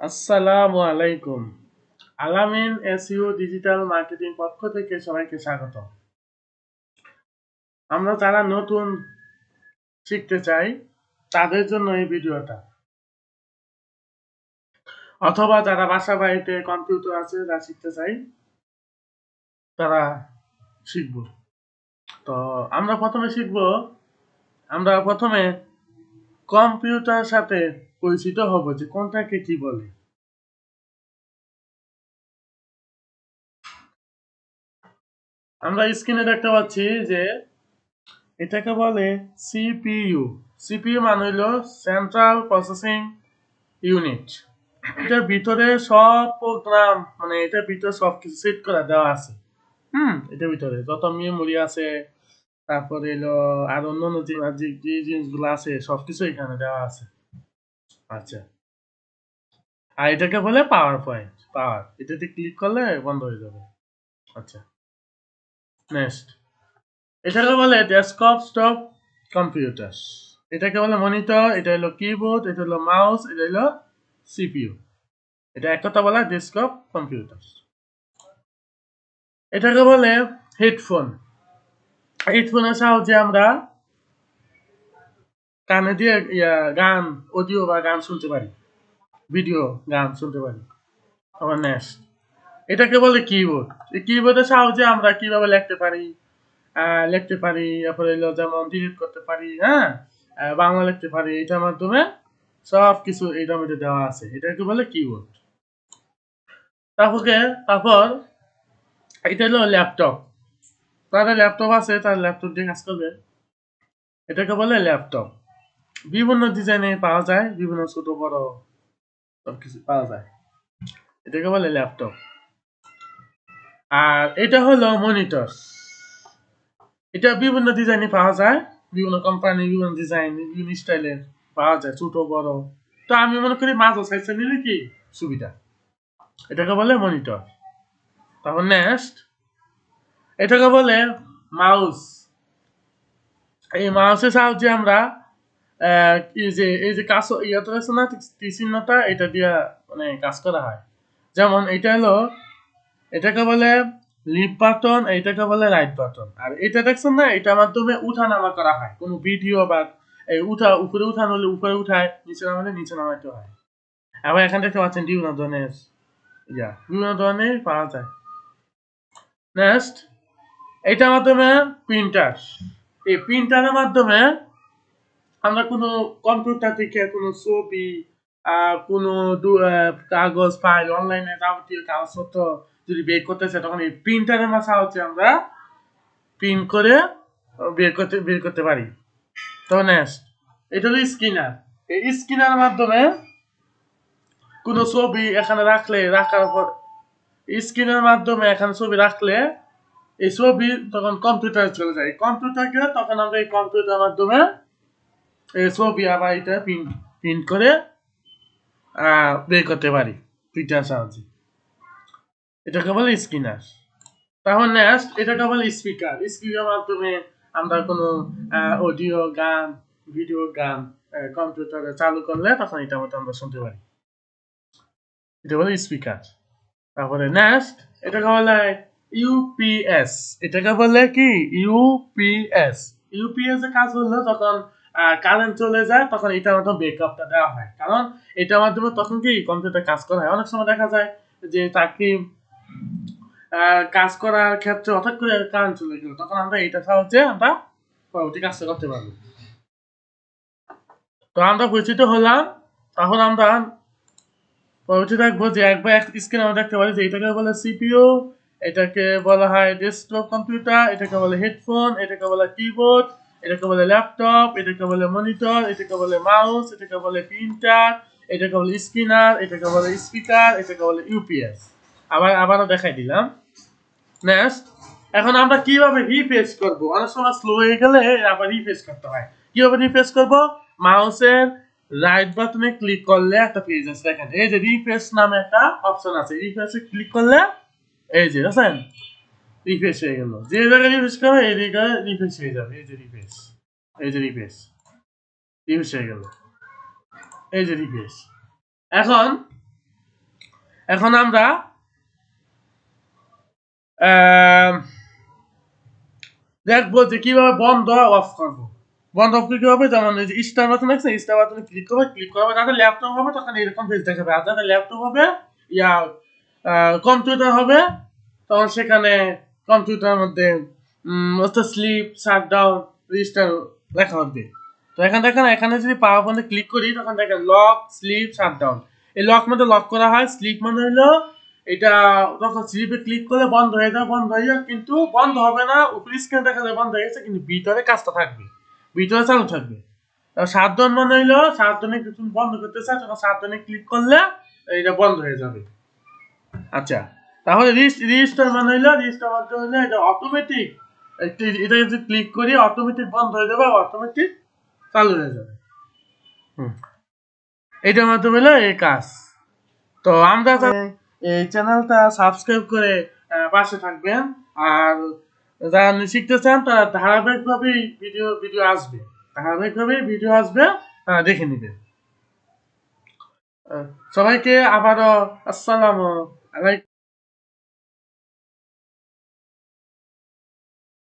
আসসালামু আলাইকুম। আলামিন এসইও ডিজিটাল মার্কেটিং পক্ষ থেকে সবাইকে স্বাগত আমরা যারা নতুন শিখতে চাই, তাদের জন্য এই ভিডিওটা। অথবা যারা বাসা বাড়িতে কম্পিউটার আছে যা শিখতে চাই, তারা শিখব। তো আমরা প্রথমে শিখব, আমরা প্রথমে কম্পিউটার সাথে পরিচিত হব যে কোনটাকে কি বলে? আমরা স্ক্রিনে দেখতে পাচ্ছি যে এটাকে বলে সিপিইউ সিপিইউ মানে হলো সেন্ট্রাল প্রসেসিং ইউনিট এটার ভিতরে সব প্রোগ্রাম মানে এটার ভিতরে সব কিছু সেট করে দেওয়া আছে। হুম, এটার ভিতরে যত মেমোরি আছে, তারপরে এলো আর অন্য অন্য যে জিনিসগুলো আছে, সবকিছু এখানে দেওয়া আছে। আচ্ছা। আর এটাকে বলে পাওয়ার পয়েন্ট পাওয়ার এটাতে ক্লিক করলে বন্ধ হয়ে যাবে। আচ্ছা। নেক্সট এটাকে বলে ডেস্কটপ স্টপ কম্পিউটার এটাকে বলে মনিটর এটা হলো কিবোর্ড এটা হলো মাউস এটা হলো সিপিইউ এটা এক কথা বলা ডেস্কটপ কম্পিউটার এটাকে বলে হেডফোন হেডফোনের সাহায্যে আমরা কানে দিয়ে গান অডিও বা গান শুনতে পারি। ভিডিও গান শুনতে পারি। আবার নেক্সট এটাকে বলে কিবোর্ড এই কিবোর্ডের সাহায্যে আমরা কীভাবে লিখতে পারি? লিখতে পারি, তারপরে হলো যেমন ডিলিট করতে পারি হ্যাঁ? বাংলা লিখতে পারি, এটার মাধ্যমে সব কিছু এটার মধ্যে দেওয়া আছে। এটাকে বলে কিবোর্ড তারপরে, তারপর, এটা হলো ল্যাপটপ তাদের ল্যাপটপ আছে, তার ল্যাপটপ দিয়ে কাজ করবে। এটাকে বলে ল্যাপটপ বিভিন্ন ডিজাইনে পাওয়া যায়, বিভিন্ন ছোট, বড় সব কিছু পাওয়া যায়। এটাকে বলে ল্যাপটপ আর এটা হলো মনিটর এটা বিভিন্ন ডিজাইনে পাওয়া যায়, বিভিন্ন কোম্পানি বিভিন্ন ডিজাইন বিভিন্ন স্টাইলের পাওয়া যায়, ছোট, বড়। তো আমি মনে করি মাঝো সাইজটা নিলে কি সুবিধা? এটাকে বলে মনিটর তারপর নেক্সট এটাকে বলে মাউস এই মাউসের সাহায্যে আমরা এই যে এই যে কাজ ইয়াতে আছে না তীর চিহ্নটা, এটা দিয়ে মানে কাজ করা হয়। যেমন, এটা হলো, এটাকে বলে লিপ বাটন এটাকে বলে রাইট বাটন আর এটা দেখছেন না, এটার মাধ্যমে উঠা নামা করা হয়। কোনো ভিডিও বা এই উঠা, উপরে উঠানো হলে উপরে উঠায়, নিচে নামালে নিচে নামাইতে হয়। আবার এখান দেখতে পাচ্ছেন বিভিন্ন ধরনের, ইয়া, বিভিন্ন ধরনের পাওয়া যায়। নেক্সট এটার মাধ্যমে প্রিন্টার এই প্রিন্টারের মাধ্যমে আমরা কোনো কম্পিউটার থেকে কোনো ছবি কোনো কাগজ ফাইল অনলাইনে যাবতীয় কাগজপত্র যদি বের করতে চাই, তখন এই প্রিন্টারের সাহায্যে আমরা প্রিন্ট করে বের করতে বের করতে পারি। তো নেক্সট এটা হলো স্ক্যানার এই স্ক্যানার মাধ্যমে কোনো ছবি এখানে রাখলে, রাখার পর স্ক্রিনের মাধ্যমে এখানে ছবি রাখলে এই ছবি তখন কম্পিউটারে চলে যায়। কম্পিউটারকে তখন আমরা এই কম্পিউটার মাধ্যমে ছবি আবার এটা প্রিন্ট প্রিন্ট করে বের করতে পারি প্রিন্টার সাহায্যে। এটাকে বলে স্ক্রিনার তাহলে নেক্সট এটাকে বলে স্পিকার স্পিকার মাধ্যমে আমরা কোনো অডিও গান ভিডিও গান কম্পিউটারে চালু করলে তখন এটার মধ্যে আমরা শুনতে পারি। এটা বলে স্পিকার তারপরে নেক্সট এটাকে বলে ইউপিএস এটাকে বলে কি? ইউপিএস ইউপিএস এর কাজ হলো যখন কারেন্ট চলে যায়, তখন এটার মাধ্যমে ব্যাকআপটা দেওয়া হয়। কারণ এটার মাধ্যমে তখন কি কম্পিউটার কাজ করা হয়। অনেক সময় দেখা যায় যে কাজ করার ক্ষেত্রে হঠাৎ করে কারেন্ট চলে গেল, তখন আমরা এটা সাহায্যে আমরা পরবর্তী কাজটা করতে পারব। তো আমরা পরিচিত হলাম, তখন আমরা পরবর্তী দেখব যে একবার এক স্ক্রিন আমরা দেখতে পারি যে এটাকে বলে সিপিইউ এটাকে বলা হয় ডেস্কটপ কম্পিউটার এটাকে বলে হেডফোন এটাকে বলে কিবোর্ড এটাকে বলে ল্যাপটপ এটাকে বলে মনিটর এটাকে বলে মাউস এটাকে বলে প্রিন্টার এটাকে বলে স্ক্রিনার এটাকে বলে স্পিকার এটাকে বলে ইউপিএস আবার, আবারও দেখাই দিলাম। নেক্সট এখন আমরা কীভাবে রিফ্রেশ করব? অনেক সময় স্লো হয়ে গেলে আবার রিফ্রেশ করতে হয়। কীভাবে রিফ্রেশ করব? মাউসের রাইট বাটনে ক্লিক করলে একটা পেজ আছে। দেখেন, এই যে রিফ্রেশ নামে একটা অপশন আছে। রিফ্রেশে ক্লিক করলে, এই যে, দেখেন? রিফ্রেশ হয়ে গেল। যে জায়গায় রিফ্রেশ করবে, এই জায়গায় রিফ্রেশ হয়ে যাবে। এই যে রিফ্রেশ এই যে রিফ্রেশ রিফ্রেশ হয়ে গেল। এই যে রিফ্রেশ এখন এখন আমরা দেখব যে কীভাবে বন্ধ অফ করব। বন্ধ অফ কি হবে? যেমন এই যে স্টার বাটন আছে স্টার বাটনে ক্লিক করবে ক্লিক করবে যাদের ল্যাপটপ হবে, তখন এরকম পেজ দেখাবে। আর যাদের ল্যাপটপ হবে, ইয়া কম্পিউটার হবে, তখন সেখানে কম্পিউটারের মধ্যে স্লিপ শাট ডাউন রেজিস্টার লেখা হবে তো এখানে দেখেন, এখানে যদি পাওয়ার পয়েন্টে ক্লিক করি, তখন দেখেন লক স্লিপ শাট ডাউন এই লক মধ্যে লক করা হয় স্লিপ মানে হলো এটা যখন স্লিপে ক্লিক করলে বন্ধ হয়ে যাবে বন্ধ হয়ে যাবে কিন্তু বন্ধ হবে না, উপরে স্ক্রিনে দেখা যায় বন্ধ হয়ে গেছে, কিন্তু ভিতরে কাজটা থাকবে, ভিতরে চালু থাকবে। সাতজন মানে হইল সাবধানে কিছু বন্ধ করতে চাই তখন সাবধানে ক্লিক করলে এটা বন্ধ হয়ে যাবে। আচ্ছা। তাহলে রেজিস্টার মানে হইল রেজিস্টার মানে হইল এটা অটোমেটিক এটা যদি ক্লিক করি অটোমেটিক বন্ধ হয়ে যাবে অটোমেটিক চালু হয়ে যাবে। হুম। এটার মাধ্যমে হলো এই কাজ। তো আমরা এই চ্যানেলটা সাবস্ক্রাইব করে পাশে থাকবেন। আর যারা শিখতে চান তারা ধারাবাহিকভাবে ভিডিও ভিডিও আসবে। ধারাবাহিকভাবে ভিডিও আসবে দেখে নেবেন সবাইকে আবারও আসসালামু আলাইকুম।